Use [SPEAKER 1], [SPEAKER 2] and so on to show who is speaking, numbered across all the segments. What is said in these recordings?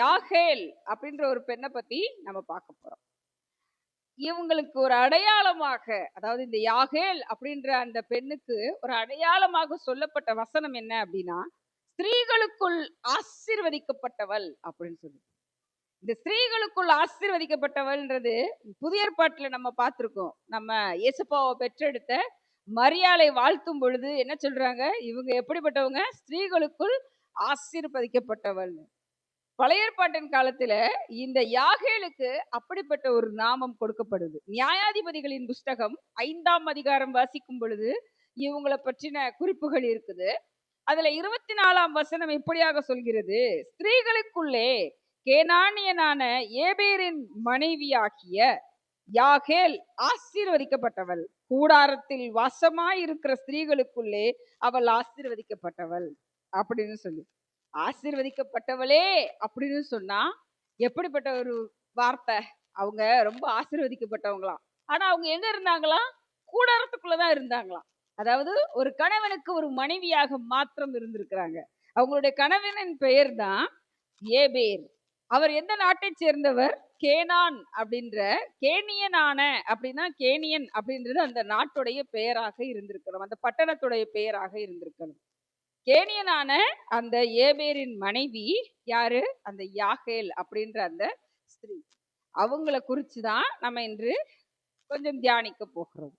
[SPEAKER 1] யாகேல் அப்படின்ற ஒரு பெண்ணை பத்தி நம்ம பார்க்க போறோம். இவங்களுக்கு ஒரு அடையாளமாக அதாவது இந்த யாகேல் அப்படின்ற அந்த பெண்ணுக்கு ஒரு அடையாளமாக சொல்லப்பட்ட வசனம் என்ன அப்படின்னா ஸ்திரீகளுக்குள் ஆசிர்வதிக்கப்பட்டவள் அப்படின்னு சொல்லி இந்த ஸ்திரீகளுக்குள் ஆசிர்வதிக்கப்பட்டவள்ன்றது புதிய ஏற்பாட்டுல நம்ம பார்த்துருக்கோம். நம்ம இயேசுப்பாவை பெற்றெடுத்த மரியாதை வாழ்த்தும் பொழுது என்ன சொல்றாங்க? இவங்க எப்படிப்பட்டவங்க? ஸ்திரீகளுக்குள் ஆசிர்வதிக்கப்பட்டவள் பழைய ஏற்பாட்டின் காலத்துல இந்த யாகேலுக்கு அப்படிப்பட்ட ஒரு நாமம் கொடுக்கப்படுது. நியாயாதிபதிகளின் புஸ்தகம் ஐந்தாம் அதிகாரம் வாசிக்கும் பொழுது இவங்களை பற்றின குறிப்புகள் இருக்குது. அதுல இருபத்தி நாலாம் வசனம் இப்படியாக சொல்கிறது? ஸ்திரீகளுக்குள்ளே கேனானியனான ஏபேரின் மனைவியாகிய யாகேல் ஆசீர்வதிக்கப்பட்டவள். கூடாரத்தில் வாசமாய் இருக்கிற ஸ்திரீகளுக்குள்ளே அவள் ஆசீர்வதிக்கப்பட்டவள். அப்படின்னு சொல்லி. ஆசீர்வதிக்கப்பட்டவளே அப்படின்னு சொன்னா எப்படிப்பட்ட ஒரு வார்த்தை? அவங்க ரொம்ப ஆசீர்வதிக்கப்பட்டவங்களாம். ஆனா அவங்க எங்க இருந்தாங்களாம் கூடாரத்துக்குள்ளதான் இருந்தாங்களாம். அதாவது ஒரு கணவனுக்கு ஒரு மனைவியாக மாத்திரம் இருந்திருக்கிறாங்க. அவங்களுடைய கணவனின் பெயர் தான் ஏபேர். அவர் எந்த நாட்டை சேர்ந்தவர்? கேனான் அப்படின்ற கேனியனான அப்படின்னா கேனியன் அப்படின்றது அந்த நாட்டுடைய பெயராக இருந்திருக்கணும். அந்த பட்டணத்துடைய பெயராக இருந்திருக்கணும். கேனியனான அந்த ஏபேரின் மனைவி யாரு? அந்த யாகேல் அப்படின்ற அந்த ஸ்திரீ. அவங்கள குறித்து தான் நம்ம இன்று கொஞ்சம் தியானிக்க போகிறோம்.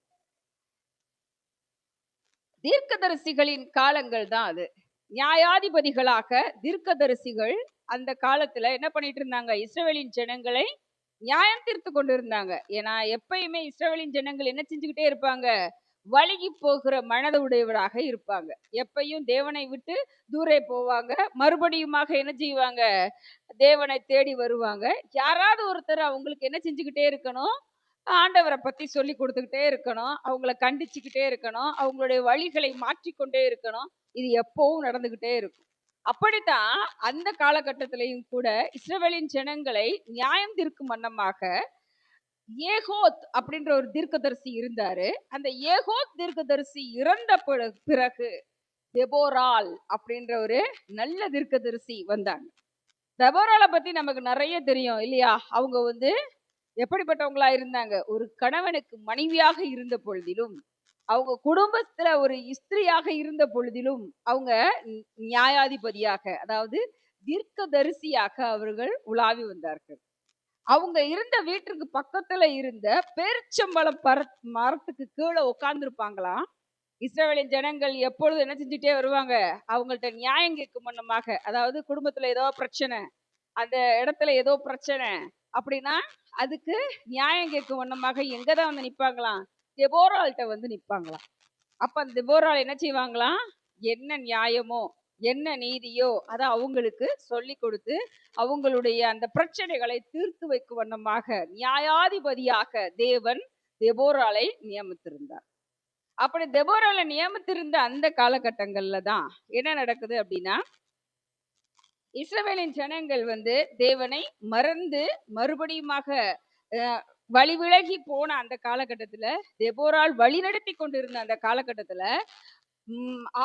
[SPEAKER 1] தீர்க்கதரிசிகளின் காலங்கள் தான் அது. நியாயாதிபதிகளாக தீர்க்கதரிசிகள் அந்த காலத்துல என்ன பண்ணிட்டு இருந்தாங்க? இஸ்ரவேலின் ஜனங்களை நியாயம் தீர்த்து கொண்டு இருந்தாங்க ஏன்னா எப்பயுமே இஸ்ரவேலின் ஜனங்கள் என்ன செஞ்சுக்கிட்டே இருப்பாங்க? வழுகி போகிற மனத உடையவராக இருப்பாங்க. எப்பையும் தேவனை விட்டு தூரே போவாங்க. மறுபடியுமாக என்ன செய்வாங்க? தேவனை தேடி வருவாங்க. யாராவது ஒருத்தர் அவங்களுக்கு என்ன செஞ்சுக்கிட்டே இருக்கணும்? ஆண்டவரை பற்றி சொல்லி கொடுத்துக்கிட்டே இருக்கணும். அவங்கள கண்டிச்சுக்கிட்டே இருக்கணும். அவங்களுடைய வழிகளை மாற்றிக்கொண்டே இருக்கணும். இது எப்பவும் நடந்துக்கிட்டே இருக்கும். அப்படித்தான் அந்த காலகட்டத்திலையும் கூட இஸ்ரவேலின் ஜனங்களை நியாயம் தீர்க்கும் வண்ணமாக ஏகோத் அப்படின்ற ஒரு தீர்க்கதரிசி இருந்தாரு. அந்த ஏகோத் தீர்க்கதரிசி இறந்த பிறகு தெபோரால் அப்படின்ற ஒரு நல்ல தீர்க்கதரிசி வந்தாங்க. தெபோராலை பத்தி நமக்கு நிறைய தெரியும் இல்லையா? அவங்க வந்து எப்படிப்பட்டவங்களா இருந்தாங்க? ஒரு கணவனுக்கு மனைவியாக இருந்த பொழுதிலும் அவங்க குடும்பத்துல ஒரு இஸ்திரியாக இருந்த பொழுதிலும் அவங்க நியாயாதிபதியாக அதாவது தீர்க்கதரிசியாக அவர்கள் உலாவி வந்தார்கள். அவங்க இருந்த வீட்டுக்கு பக்கத்துல இருந்த பேரிச்சம்பழம் பர மரத்துக்கு கீழே உட்கார்ந்துருப்பாங்களாம் இஸ்ரேலின் ஜனங்கள் எப்பொழுது என்ன செஞ்சுட்டே வருவாங்க? அவங்கள்ட்ட நியாயம் கேட்கும் வண்ணமாக அதாவது குடும்பத்துல ஏதோ பிரச்சனை அந்த இடத்துல ஏதோ பிரச்சனை அப்படின்னா அதுக்கு நியாயம் கேட்கும் வண்ணமாக எங்க தான் வந்து நிப்பாங்களாம்? தெபோரால்கிட்ட வந்து நிப்பாங்களாம். அப்ப அந்த தெபோரால் என்ன செய்வாங்களாம்? என்ன நியாயமோ என்ன நீதியோ அதை அவங்களுக்கு சொல்லி கொடுத்து அவங்களுடைய அந்த பிரச்சனைகளை தீர்த்து வைக்கும் வண்ணமாக நியாயாதிபதியாக தேவன் தெபோராலை நியமித்திருந்தார். அப்படி தெபோராலை நியமித்திருந்த அந்த காலகட்டங்கள்ல தான் என்ன நடக்குது அப்படின்னா இஸ்ரவேலின் ஜனங்கள் வந்து தேவனை மறந்து மறுபடியுமாக அஹ், வழி விலகி போன அந்த காலகட்டத்துல தெபோரால் வழிநடத்தி கொண்டிருந்த அந்த காலகட்டத்துல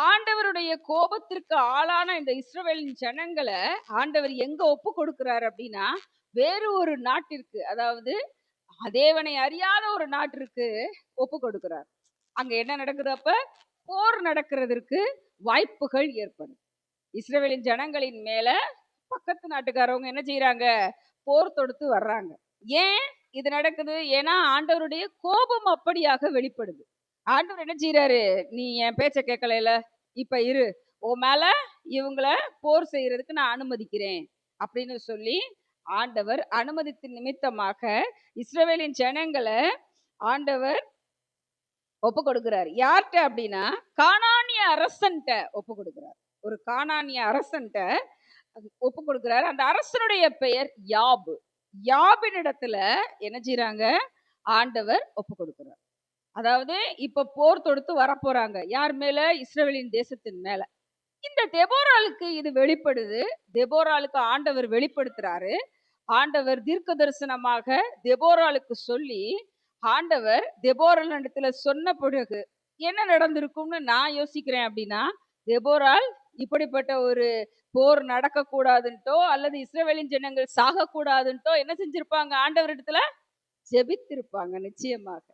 [SPEAKER 1] ஆண்டவருடைய கோபத்திற்கு ஆளான இந்த இஸ்ரவேலின் ஜனங்களை ஆண்டவர் எங்க ஒப்பு கொடுக்கிறார் அப்படின்னா வேறு ஒரு நாட்டிற்கு அதாவது தேவனை அறியாத ஒரு நாட்டிற்கு ஒப்பு கொடுக்கிறார். அங்க என்ன நடக்குது அப்ப? போர் நடக்கிறதற்கு வாய்ப்புகள் ஏற்படும். இஸ்ரேலின் ஜனங்களின் மேல பக்கத்து நாட்டுக்காரவங்க என்ன செய்யறாங்க போர் தொடுத்து வர்றாங்க. ஏன் இது நடக்குது? ஏன்னா ஆண்டவருடைய கோபம் அப்படியாக வெளிப்படுது. ஆண்டவர் என்ன செய்யறாரு நீ என் பேச்சை கேட்கலையில இப்ப இரு. உன் மேல இவங்கள போர் செய்யறதுக்கு நான் அனுமதிக்கிறேன். அப்படின்னு சொல்லி ஆண்டவர் அனுமதித்து நிமித்தமாக இஸ்ரேவேலின் ஜனங்களை ஆண்டவர் ஒப்பு கொடுக்கிறார். யார்கிட்ட அப்படின்னா காணானிய அரசன்ட்ட ஒப்பு கொடுக்கிறார். ஒரு காணானிய அரசன்ட்ட ஒப்பு கொடுக்கிறார். அந்த அரசனுடைய பெயர் யாபு. யாபின் இடத்துல என்ன செய்கிறாங்க ஆண்டவர் ஒப்பு கொடுக்கிறார். அதாவது இப்ப போர் தொடுத்து வரப்போறாங்க. யார் மேல? இஸ்ரேலின் தேசத்தின் மேல. இந்த தெபோராளுக்கு இது வெளிப்படுது. தெபோராளுக்கு ஆண்டவர் வெளிப்படுத்துறாரு. ஆண்டவர் தீர்க்க தரிசனமாக தெபோராளுக்கு சொல்லி ஆண்டவர் தெபோரால் இடத்துல சொன்ன பிறகு என்ன நடந்திருக்கும்னு நான் யோசிக்கிறேன் அப்படின்னா தெபோரால் இப்படிப்பட்ட ஒரு போர் நடக்கக்கூடாதுன்ட்டோ அல்லது இஸ்ரேவேலின் ஜனங்கள் சாகக்கூடாதுன்ட்டோ என்ன செஞ்சிருப்பாங்க? ஆண்டவர் இடத்துல ஜெபித்திருப்பாங்க நிச்சயமாக.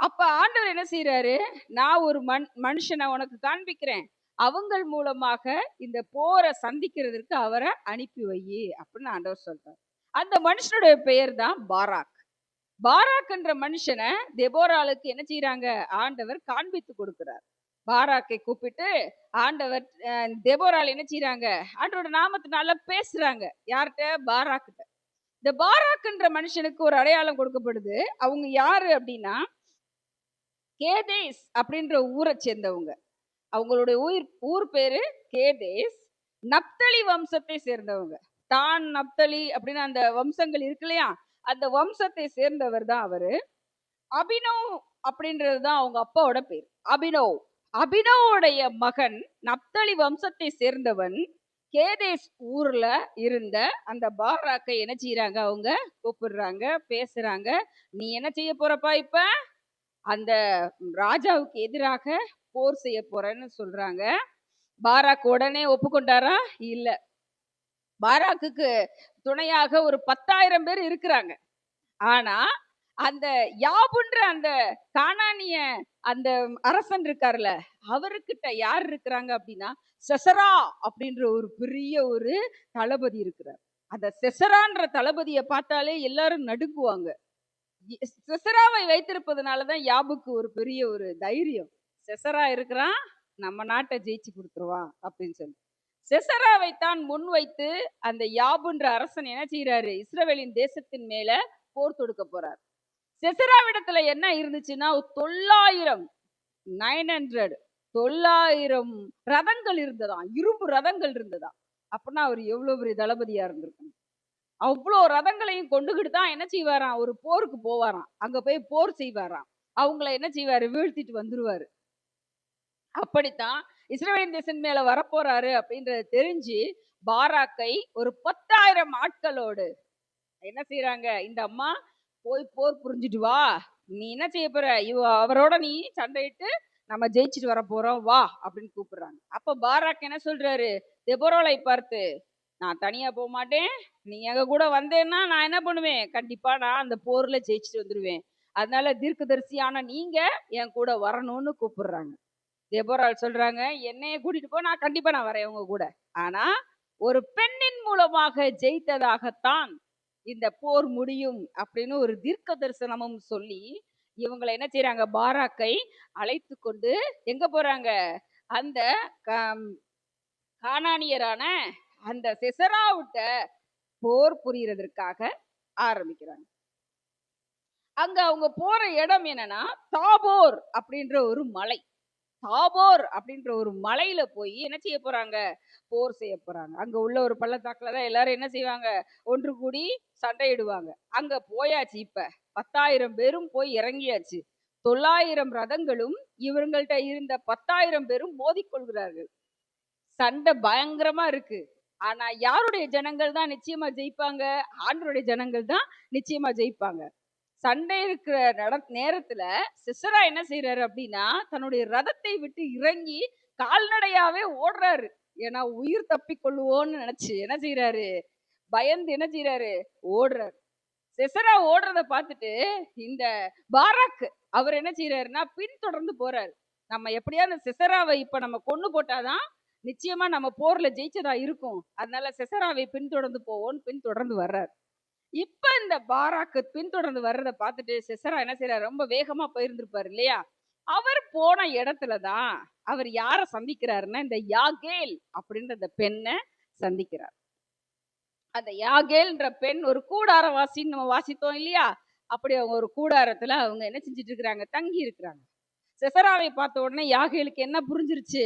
[SPEAKER 1] அப்ப ஆண்டவர் என்ன செய்யறாரு நான் ஒரு மண் மனுஷனை உனக்கு காண்பிக்கிறேன். அவங்கள் மூலமாக இந்த போரை சந்திக்கிறதுக்கு அவரை அனுப்பி வை அப்படின்னு ஆண்டவர் சொல்றார். அந்த மனுஷனுடைய பெயர் தான் பாராக். பாராக்ன்ற மனுஷனை தெபோராளுக்கு என்ன செய்யறாங்க ஆண்டவர் காண்பித்து கொடுக்கிறார். பாராக்கை கூப்பிட்டு ஆண்டவர் அஹ், என்ன செய்யறாங்க ஆண்டவரோட நாமத்தினால பேசுறாங்க. யார்கிட்ட? பாராக்கிட்ட. இந்த பாராக்ன்ற மனுஷனுக்கு ஒரு அடையாளம் கொடுக்கப்படுது. அவங்க யாரு அப்படின்னா கேதேஸ் அப்படின்ற ஊரை சேர்ந்தவங்க. அவங்களுடைய ஊர் ஊர் பேரு கேதேஸ். நப்தலி வம்சத்தை சேர்ந்தவங்க. தான் நப்தலி அப்படின்னு அந்த வம்சங்கள் இருக்கு இல்லையா? அந்த வம்சத்தை சேர்ந்தவர் தான் அவரு. அபினவ் அப்படின்றது தான் அவங்க அப்பாவோட பேர். அபினவ். அபினவோடைய மகன் நப்தலி வம்சத்தை சேர்ந்தவன் கேதேஸ் ஊர்ல இருந்த அந்த பாராக்கை என்ன செய்யறாங்க அவங்க? கூப்பிடுறாங்க பேசுறாங்க. நீ என்ன செய்ய போறப்பா இப்ப? அந்த ராஜாவுக்கு எதிராக போர் செய்ய போறேன்னு சொல்றாங்க. பாராக் உடனே ஒப்புக்கொண்டாரா? இல்ல. பாராக்குக்கு துணையாக ஒரு பத்தாயிரம் பேர் இருக்கிறாங்க. ஆனா அந்த யாபுன்ற அந்த காணானிய அந்த அரசன் இருக்கார்ல அவர்கிட்ட யார் இருக்கிறாங்க அப்படின்னா செசரா அப்படின்ற ஒரு பெரிய ஒரு தளபதி இருக்கிறார். அந்த செசரான்ற தளபதியை பார்த்தாலே எல்லாரும் நடுங்குவாங்க. செசராவை வைத்திருப்பதுனாலதான் யாபுக்கு ஒரு பெரிய ஒரு தைரியம். செசரா இருக்கிறான் நம்ம நாட்டை ஜெயிச்சு கொடுத்துருவான் அப்படின்னு சொல்லி. செசராவை தான் முன் வைத்து அந்த யாபுன்ற அரசன் என்ன செய்யறாரு இஸ்ரவேலின் தேசத்தின் மேல போர் தொடுக்க போறார். செசராவிடத்துல என்ன இருந்துச்சுன்னா தொள்ளாயிரம் நைன் ஹண்ட்ரட் தொள்ளாயிரம் ரதங்கள் இருந்ததா இரும்பு ரதங்கள் இருந்ததாம். அப்படின்னா அவர் எவ்வளவு பெரிய தளபதியா இருந்திருக்கணும்? அவ்வளோ ரதங்களையும் கொண்டுகிட்டு தான் என்ன செய்வாராம்? ஒரு போருக்கு போவாராம். அங்க போய் போர் செய்வாராம். அவங்கள என்ன செய்வாரு? வீழ்த்திட்டு வந்துருவாரு. அப்படித்தான் இஸ்ரேலின் தேசன் மேல வரப்போறாரு அப்படின்றத தெரிஞ்சு பாராக்கை ஒரு பத்தாயிரம் ஆட்களோடு என்ன செய்யறாங்க இந்த அம்மா போய் போர் புரிஞ்சுட்டு வா. நீ என்ன செய்ய போற? இவ அவரோட நீ சண்டையிட்டு நம்ம ஜெயிச்சுட்டு வர போறோம் வா. அப்படின்னு கூப்பிடுறாங்க. அப்ப பாராக் என்ன சொல்றாரு? தெபரோலை பார்த்து நான் தனியா போக மாட்டேன். நீ எங்க கூட வந்தேன்னா நான் என்ன பண்ணுவேன்? கண்டிப்பா நான் அந்த போர்ல ஜெயிச்சுட்டு வந்துடுவேன் அதனால தீர்க்கதரிசியான நீங்க என் கூட வரணும்னு கூப்பிடுறாங்க. தெபோரால் சொல்றாங்க என்னைய கூட்டிட்டு போ நான் கண்டிப்பா நான் வரேன் உங்க கூட. ஆனா ஒரு பெண்ணின் மூலமாக ஜெயித்ததாகத்தான் இந்த போர் முடியும் அப்படின்னு ஒரு தீர்க்க தரிசனமும் சொல்லி இவங்களை என்ன செய்யறாங்க பாராக்கை அழைத்து கொண்டு எங்க போறாங்க? அந்த கா- கானானியரான அந்த செசராவிட்ட போர் புரியறதற்காக ஆரம்பிக்கிறாங்க. அங்க அவங்க போற இடம் என்னன்னா தாபோர் அப்படின்ற ஒரு மலை. தாபோர் அப்படின்ற ஒரு மலையில போய் என்ன செய்ய போறாங்க? போர் செய்ய போறாங்க. அங்க உள்ள ஒரு பள்ளத்தாக்குல தான் எல்லாரும் என்ன செய்வாங்க? ஒன்று கூடி சண்டையிடுவாங்க. அங்க போயாச்சு இப்ப. பத்தாயிரம் பேரும் போய் இறங்கியாச்சு. தொள்ளாயிரம் ரதங்களும் இவங்கள்ட்ட இருந்த பத்தாயிரம் பேரும் மோதிக்கொள்கிறார்கள். சண்டை பயங்கரமா இருக்கு. ஆனா யாருடைய ஜனங்கள் தான் நிச்சயமா ஜெயிப்பாங்க? ஆண்டருடைய ஜனங்கள் தான் நிச்சயமா ஜெயிப்பாங்க. சண்டை இருக்கிற நட நேரத்துல சிசரா என்ன செய்யறாரு அப்படின்னா தன்னுடைய ரதத்தை விட்டு இறங்கி கால்நடையாவே ஓடுறாரு. ஏன்னா உயிர் தப்பி கொள்ளுவோன்னு நினைச்சு என்ன செய்யறாரு பயந்து என்ன செய்யறாரு ஓடுறாரு. செசரா ஓடுறத பார்த்துட்டு இந்த பாராக் அவர் என்ன செய்யறாருன்னா பின்தொடர்ந்து போறாரு. நம்ம எப்படியா அந்த செசராவை இப்ப நம்ம கொண்டு போட்டாதான் நிச்சயமா நம்ம போர்ல ஜெயிச்சதா இருக்கும். அதனால செசராவை பின்தொடர்ந்து போவோம்னு பின்தொடர்ந்து வர்றாரு. இப்ப இந்த பாராக்கு பின்தொடர்ந்து வர்றத பார்த்துட்டு செசரா என்ன செய்யறாரு ரொம்ப வேகமா போயிருந்திருப்பாரு இல்லையா? அவர் போன இடத்துலதான் அவர் யார சந்திக்கிறாருன்னா இந்த யாகேல் அப்படின்ற அந்த பெண்ணை சந்திக்கிறார். அந்த யாகேல்ன்ற பெண் ஒரு கூடார வாசின்னு நம்ம வாசித்தோம் இல்லையா? அப்படி அவங்க ஒரு கூடாரத்துல அவங்க என்ன செஞ்சுட்டு இருக்கிறாங்க? தங்கி இருக்கிறாங்க. செசராவை பார்த்த உடனே யாகேலுக்கு என்ன புரிஞ்சிருச்சு?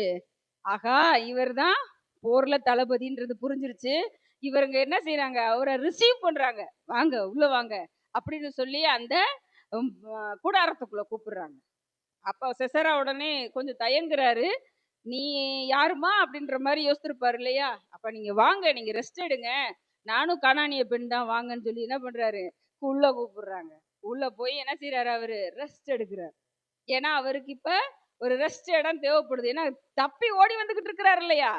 [SPEAKER 1] ஆகா இவர்தான் போர்ல தளபதின்றது புரிஞ்சிருச்சு. இவருங்க என்ன செய்யறாங்க அவரை ரிசீவ் பண்றாங்க. வாங்க உள்ள வாங்க. அப்படின்னு சொல்லி அந்த கூடாரத்துக்குள்ள கூப்பிடுறாங்க. அப்ப செசரா உடனே கொஞ்சம் தயங்குறாரு. நீ யாருமா? அப்படின்ற மாதிரி யோசிச்சிருப்பாரு இல்லையா? அப்ப நீங்க வாங்க நீங்க ரெஸ்ட் எடுங்க. நானும் கனானிய பெண் தான் வாங்கன்னு சொல்லி என்ன பண்றாரு? உள்ள கூப்பிடுறாங்க. உள்ள போய் என்ன செய்யறாரு அவரு? ரெஸ்ட் எடுக்கிறார். ஏன்னா அவருக்கு இப்ப ஒரு ரெஸ்ட் இடம் தேவைப்படுது. ஏன்னா தப்பி ஓடி வந்துகிட்டு இருக்கிறாரு இல்லையா?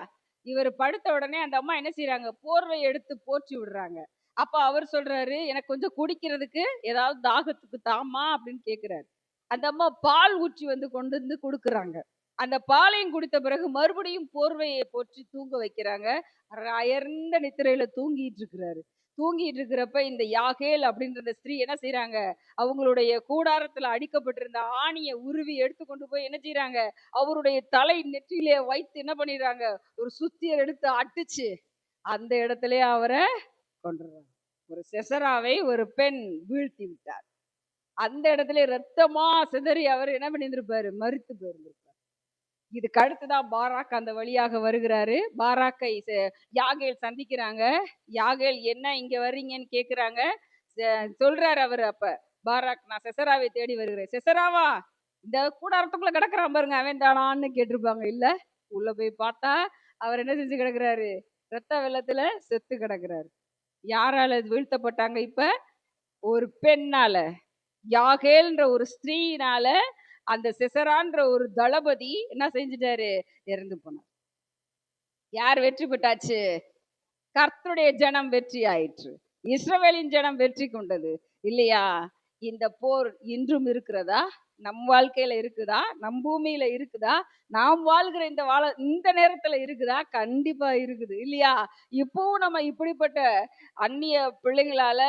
[SPEAKER 1] இவர் படுத்த உடனே அந்த அம்மா என்ன செய்யறாங்க போர்வை எடுத்து போற்றி விடுறாங்க. அப்ப அவர் சொல்றாரு எனக்கு கொஞ்சம் குடிக்கிறதுக்கு ஏதாவது தாகத்துக்கு தாமா அப்படின்னு கேக்குறாரு. அந்த அம்மா பால் ஊற்றி வந்து கொண்டு வந்து கொடுக்குறாங்க. அந்த பாலையும் குடித்த பிறகு மறுபடியும் போர்வையை போற்றி தூங்க வைக்கிறாங்க. அயர்ந்த நித்திரையில தூங்கிட்டு இருக்கிறாரு. தூங்கிட்டு இருக்கிறப்ப இந்த யாகேல் அப்படின்ற இந்த ஸ்திரீ என்ன செய்யறாங்க அவங்களுடைய கூடாரத்துல அடிக்கப்பட்டிருந்த ஆணியை உருவி எடுத்து கொண்டு போய் என்ன செய்யறாங்க அவருடைய தலை நெற்றியிலே வைத்து என்ன பண்ணிடுறாங்க? ஒரு சுத்தியர் எடுத்து அடிச்சு அந்த இடத்துலயே அவரை கொண்டுறாங்க ஒரு செசராவை ஒரு பெண் வீழ்த்தி விட்டார். அந்த இடத்துல ரத்தமா சிதறி அவர் என்ன பண்ணியிருந்திருப்பாரு? மறித்து போயிருந்திருப்பார். இதுக்கு அடுத்துதான் பாராக் அந்த வழியாக வருகிறாரு. பாராக்கை செ- யாகேல் சந்திக்கிறாங்க. யாகேல் என்ன இங்க வர்றீங்கன்னு கேக்குறாங்க. செ- சொல்றாரு அவர் அப்ப. பாராக் நான் செசராவை தேடி வருகிறேன். செசராவா? இந்த கூடாரத்துக்குள்ள கிடக்குறான் பாருங்க. அவன் தானான்னு கேட்டிருப்பாங்க. இல்ல உள்ள போய் பார்த்தா அவர் என்ன செஞ்சு கிடக்குறாரு? ரத்த வெள்ளத்துல செத்து கிடக்குறாரு. யாரால வீழ்த்தப்பட்டாங்க இப்ப? ஒரு பெண்ணால. யாகேல்ன்ற ஒரு ஸ்திரீனால அந்த சிசரான்ற ஒரு தளபதி என்ன செஞ்சுட்டாரு? இறந்து போனார். யார் வெற்றி பெற்றாச்சு? கர்த்தருடைய ஜனம் வெற்றி ஆயிற்று. இஸ்ரவேலின் ஜனம் வெற்றி கொண்டது. இல்லையா? இந்த போர் இன்றும் இருக்கிறதா? நம் வாழ்க்கையில இருக்குதா? நம் பூமியில இருக்குதா? நாம் வாழ்கிற இந்த வாழ இந்த நேரத்துல இருக்குதா? கண்டிப்பா இருக்குது. இல்லையா? இப்பவும் நம்ம இப்படிப்பட்ட அந்நிய பிள்ளைங்களால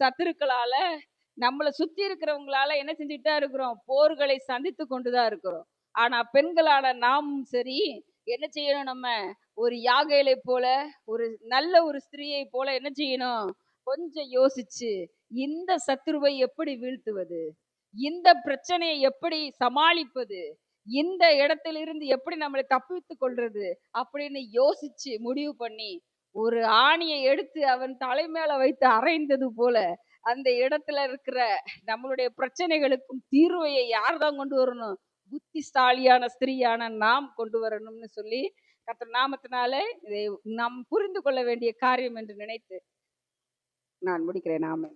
[SPEAKER 1] சத்துருக்களால நம்மளை சுத்தி இருக்கிறவங்களால என்ன செஞ்சுட்டு இருக்கிறோம்? போர்களை சந்தித்து கொண்டுதான் இருக்கிறோம். ஆனா பெண்களான நாமும் சரி என்ன செய்யணும் நம்ம? ஒரு யாகைகளை போல ஒரு நல்ல ஒரு ஸ்திரீயை போல என்ன செய்யணும்? கொஞ்சம் யோசிச்சு இந்த சத்துருவை எப்படி வீழ்த்துவது? இந்த பிரச்சனையை எப்படி சமாளிப்பது? இந்த இடத்திலிருந்து எப்படி நம்மளை தப்பித்து கொள்றது? அப்படின்னு யோசிச்சு முடிவு பண்ணி ஒரு ஆணியை எடுத்து அவன் தலை மேல வைத்து அரைந்தது போல அந்த இடத்துல இருக்கிற நம்மளுடைய பிரச்சனைகளுக்கும் தீர்வையை யார் தான் கொண்டு வரணும்? புத்திசாலியான ஸ்திரீயான நாம் கொண்டு வரணும்னு சொல்லி கத்த நாமத்தினால இதை நாம் புரிந்து கொள்ள வேண்டிய காரியம் என்று நினைத்து நான் முடிக்கிறேன். நாம